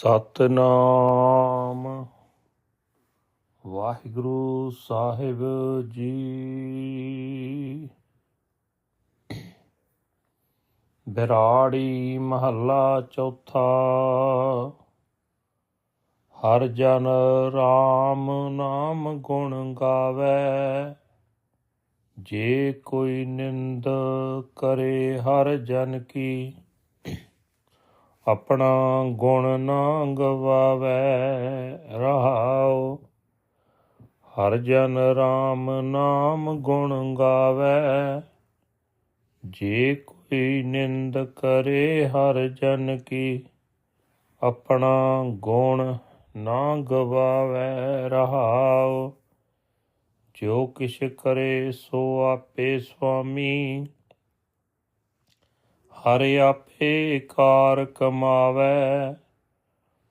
ਸਤਨਾਮ। ਵਾਹਿਗੁਰੂ ਸਾਹਿਬ ਜੀ। ਬਿਰਾੜੀ ਮਹੱਲਾ ਚੌਥਾ। ਹਰ ਜਨ RAM ਨਾਮ ਗੁਣ ਗਾਵੇ। ਜੇ ਕੋਈ ਨਿੰਦ ਕਰੇ ਹਰ ਜਨ ਕੀ। ਆਪਣਾ ਗੁਣ ਨਾ ਗਵਾਵੇ ਰਹਾਉ। ਹਰ ਜਨ RAM ਨਾਮ ਗੁਣ ਗਾਵੇ। ਜੇ ਕੋਈ ਨਿੰਦ ਕਰੇ ਹਰ ਜਨ ਕੀ, ਆਪਣਾ ਗੁਣ ਨਾ ਗਵਾਵੇ ਰਹਾਉ। ਜੋ ਕਿਛ ਕਰੇ ਸੋ ਆਪੇ ਸੁਆਮੀ ਹਰ ਆਪੇ ਕਾਰ ਕਮਾਵੇ,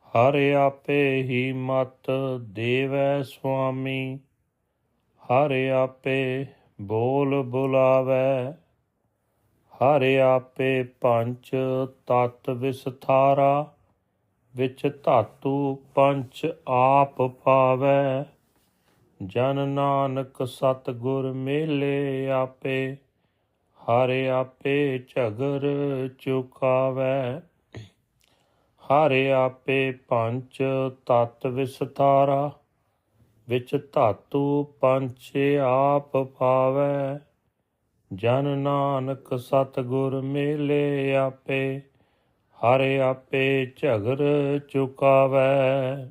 ਹਰ ਆਪੇ ਹੀ ਮਤ ਦੇਵੈ ਸੁਆਮੀ, ਹਰ ਆਪੇ ਬੋਲ ਬੁਲਾਵੇ, ਹਰ ਆਪੇ ਪੰਚ ਤਤ ਵਿਸਥਾਰਾ, ਵਿੱਚ ਧਾਤੂ ਪੰਚ ਆਪ ਪਾਵੇ। ਜਨ ਨਾਨਕ ਸਤਗੁਰ ਮੇਲੇ ਆਪੇ ਹਰ ਆਪੇ ਝਗਰ ਚੁਕਾਵੇ। ਹਰ ਆਪੇ ਪੰਚ ਤਤ ਵਿਸਥਾਰਾ ਵਿੱਚ ਧਾਤੂ ਪੰਚ ਆਪ ਪਾਵੇ। ਜਨ ਨਾਨਕ ਸਤਗੁਰ ਮੇਲੇ ਆਪੇ, ਹਰ ਆਪੇ ਝਗਰ ਚੁਕਾਵੇ।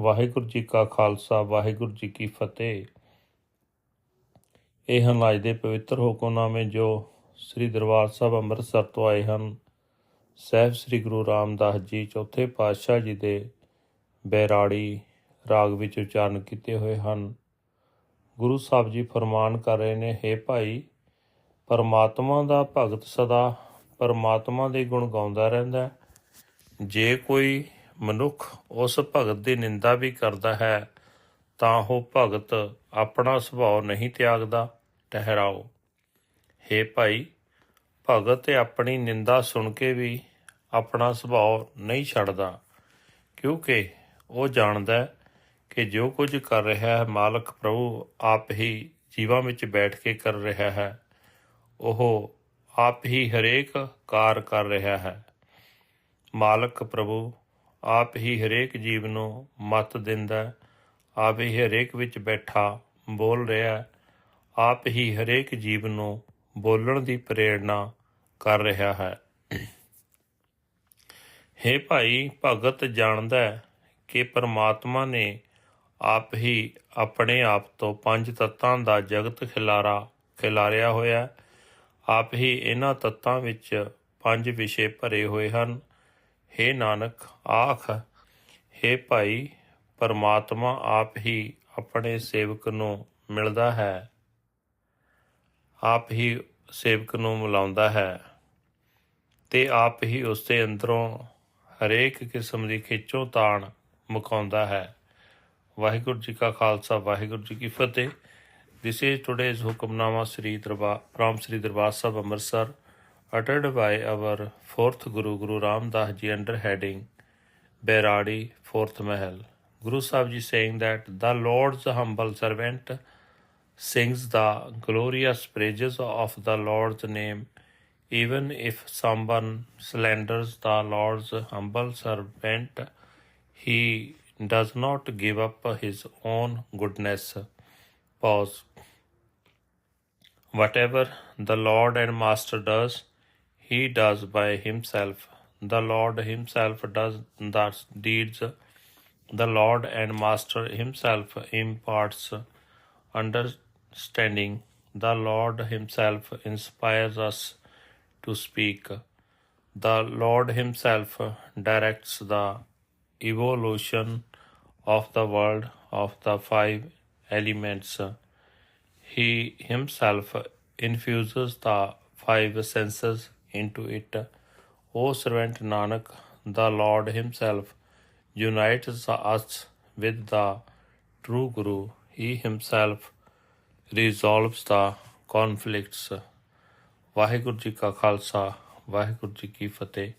ਵਾਹਿਗੁਰੂ ਜੀ ਕਾ ਖਾਲਸਾ, ਵਾਹਿਗੁਰੂ ਜੀ ਕੀ ਫਤਿਹ। ਇਹ ਹਨ ਅੱਜ ਦੇ ਪਵਿੱਤਰ ਹੁਕਮਨਾਮੇ ਜੋ ਸ੍ਰੀ ਦਰਬਾਰ ਸਾਹਿਬ ਅੰਮ੍ਰਿਤਸਰ ਤੋਂ ਆਏ ਹਨ। ਸਹਿਬ ਸ੍ਰੀ ਗੁਰੂ ਰਾਮਦਾਸ ਜੀ ਚੌਥੇ ਪਾਤਸ਼ਾਹ ਜੀ ਦੇ ਬੈਰਾੜੀ ਰਾਗ ਵਿੱਚ ਉਚਾਰਨ ਕੀਤੇ ਹੋਏ ਹਨ। ਗੁਰੂ ਸਾਹਿਬ ਜੀ ਫਰਮਾਨ ਕਰ ਰਹੇ ਨੇ हे ਭਾਈ, ਪਰਮਾਤਮਾ ਦਾ ਭਗਤ ਸਦਾ ਪਰਮਾਤਮਾ ਦੇ ਗੁਣ ਗਾਉਂਦਾ ਰਹਿੰਦਾ ਜੇ ਕੋਈ ਮਨੁੱਖ ਉਸ ਭਗਤ ਦੀ ਨਿੰਦਾ ਵੀ ਕਰਦਾ ਹੈ, ਤਾਂ ਉਹ ਭਗਤ ਆਪਣਾ ਸੁਭਾਅ ਨਹੀਂ ਤਿਆਗਦਾ। ਠਹਿਰਾਓ। हे ਭਾਈ, ਭਗਤ ਆਪਣੀ ਨਿੰਦਾ ਸੁਣ ਕੇ ਵੀ ਆਪਣਾ ਸੁਭਾਅ ਨਹੀਂ ਛੱਡਦਾ, ਕਿਉਂਕਿ ਉਹ ਜਾਣਦਾ ਕਿ ਜੋ ਕੁਝ ਕਰ ਰਿਹਾ ਹੈ ਮਾਲਕ ਪ੍ਰਭੂ ਆਪ ਹੀ ਜੀਵਾਂ ਵਿੱਚ ਬੈਠ ਕੇ ਕਰ ਰਿਹਾ ਹੈ। ਉਹ ਆਪ ਹੀ ਹਰੇਕ ਕਾਰ ਕਰ ਰਿਹਾ ਹੈ। ਮਾਲਕ ਪ੍ਰਭੂ ਆਪ ਹੀ ਹਰੇਕ ਜੀਵ ਨੂੰ ਮਤ ਦਿੰਦਾ ਆਪ ਹੀ ਹਰੇਕ ਵਿੱਚ ਬੈਠਾ ਬੋਲ ਰਿਹਾ ਹੈ। ਆਪ ਹੀ ਹਰੇਕ ਜੀਵ ਨੂੰ ਬੋਲਣ ਦੀ ਪ੍ਰੇਰਣਾ ਕਰ ਰਿਹਾ ਹੈ हे ਭਾਈ ਭਗਤ ਜਾਣਦਾ ਹੈ ਕਿ ਪਰਮਾਤਮਾ ਨੇ ਆਪ ਹੀ ਆਪਣੇ ਆਪ ਤੋਂ ਪੰਜ ਤੱਤਾਂ ਦਾ ਜਗਤ ਖਿਲਾਰਾ ਖਿਲਾਰਿਆ ਹੋਇਆ ਹੈ। ਆਪ ਹੀ ਇਹਨਾਂ ਤੱਤਾਂ ਵਿੱਚ ਪੰਜ ਵਿਸ਼ੇ ਭਰੇ ਹੋਏ ਹਨ हे ਨਾਨਕ ਆਖ हे ਭਾਈ ਪਰਮਾਤਮਾ ਆਪ ਹੀ ਆਪਣੇ ਸੇਵਕ ਨੂੰ ਮਿਲਦਾ ਹੈ ਆਪ ਹੀ ਸੇਵਕ ਨੂੰ ਮਿਲਾਉਂਦਾ ਹੈ ਤੇ ਆਪ ਹੀ ਉਸ ਦੇ ਅੰਦਰੋਂ ਹਰੇਕ ਕਿਸਮ ਦੀ ਖਿੱਚੋ ਤਾਣ ਮੁਕਾਉਂਦਾ ਹੈ ਵਾਹਿਗੁਰੂ ਜੀ ਕਾ ਖਾਲਸਾ ਵਾਹਿਗੁਰੂ ਜੀ ਕੀ ਫਤਿਹ This is today's Hukamnama Sri Darbar, from Sri Darbar Sahib Amritsar, uttered by our fourth Guru, Guru Ram Das Ji, under heading Beradi, fourth Mahal. Guru Sahib Ji saying that the Lord's humble servant sings the glorious praises of the Lord's name, even if someone slanders the Lord's humble servant, he does not give up his own goodness. Pause. Whatever the Lord and Master does, he does by himself. The Lord himself does the deeds. The Lord and Master himself imparts understanding. The Lord himself inspires us to speak. The Lord himself directs the evolution of the world of the five elements. He himself infuses the five senses into it. O servant Nanak, the Lord himself unites us with the true Guru. He himself resolves the conflicts. Waheguru ji ਕਾ ਖਾਲਸਾ ਵਾਹਿਗੁਰੂ ਜੀ ਕੀ ਫਤਿਹ